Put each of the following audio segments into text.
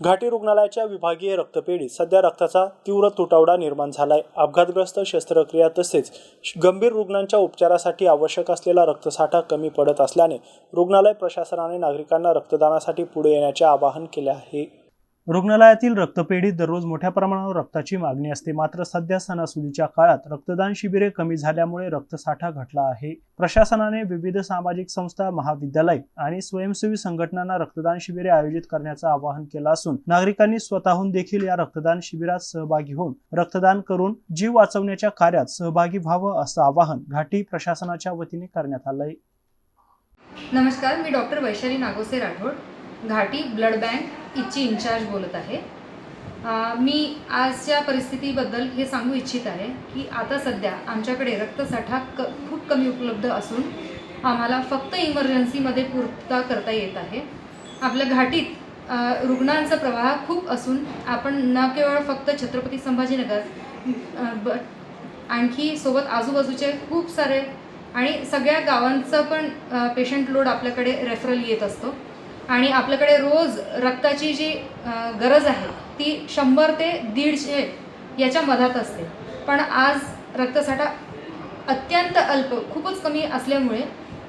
घाटी रुग्णालयाच्या विभागीय रक्तपेढीत सध्या रक्ताचा तीव्र तुटवडा निर्माण झालाय. अपघातग्रस्त शस्त्रक्रिया तसेच गंभीर रुग्णांच्या उपचारासाठी आवश्यक असलेला रक्तसाठा कमी पडत असल्याने रुग्णालय प्रशासनाने नागरिकांना रक्तदानासाठी पुढे येण्याचे आवाहन केले आहे. रुग्णालयातील रक्तपेढीत दररोज मोठ्या प्रमाणावर रक्ताची मागणी असते. मात्र सध्या सणासुदीच्या काळात रक्तदान शिबिरे कमी झाल्यामुळे रक्तसाठा घटला आहे. प्रशासनाने विविध सामाजिक संस्था महाविद्यालय आणि स्वयंसेवी संघटनांना रक्तदान शिबिरे आयोजित करण्याचं आवाहन केलं असून नागरिकांनी स्वतःहून देखील या रक्तदान शिबिरात सहभागी होऊन रक्तदान करून जीव वाचवण्याच्या कार्यात सहभागी व्हावं असं आवाहन घाटी प्रशासनाच्या वतीने करण्यात आलंय. नमस्कार मी doctor Vaishali Nagose Rathod. Ghati blood bank इची incharge बोलत आहे. मी आजच्या परिस्थितीबद्दल हे सांगू इच्छित आहे की आता सध्या आमच्याकडे रक्तसाठा क खूप कमी उपलब्ध असून आम्हाला फक्त इमर्जन्सीमध्ये पूर्तता करता येत आहे. आपल्या घाटीत रुग्णांचा प्रवाह खूप असून आपण न केवळ फक्त छत्रपती संभाजीनगर बट ब आणखी सोबत आजूबाजूचे खूप सारे आणि सगळ्या गावांचं पण पेशंट लोड आपल्याकडे रेफरल येत असतो. आणि आपल्याकडे रोज रक्ताची जी गरज आहे ती शंभर ते दीडशे याच्या मधात असते. पण आज रक्तसाठा अत्यंत अल्प खूपच कमी असल्यामुळे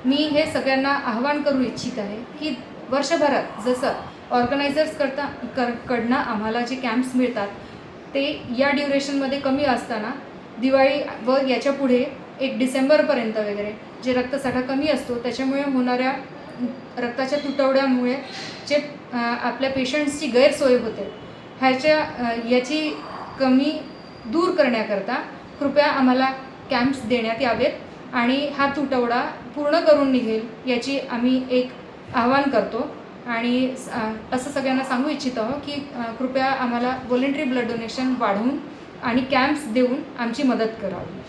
मी हे सगळ्यांना आव्हान करू इच्छित आहे की वर्षभरात जसं ऑर्गनायझर्स करता कर कडनं आम्हाला जे कॅम्प्स मिळतात ते या ड्युरेशनमध्ये कमी असताना दिवाळी व याच्यापुढे एक डिसेंबरपर्यंत वगैरे जे रक्तसाठा कमी असतो त्याच्यामुळे होणाऱ्या रक्ताच्या तुटवड्यामुळे जे आपल्या पेशंट्सची गैरसोय होते ह्याच्या याची कमी दूर करण्याकरता कृपया आम्हाला कॅम्प्स देण्यात यावेत आणि हा तुटवडा पूर्ण करून निघेल याची आम्ही एक आवाहन करतो. आणि असं सगळ्यांना सांगू इच्छित आहोत की कृपया आम्हाला व्हॉलेंटरी ब्लड डोनेशन वाढवून आणि कॅम्प्स देऊन आमची मदत करावी.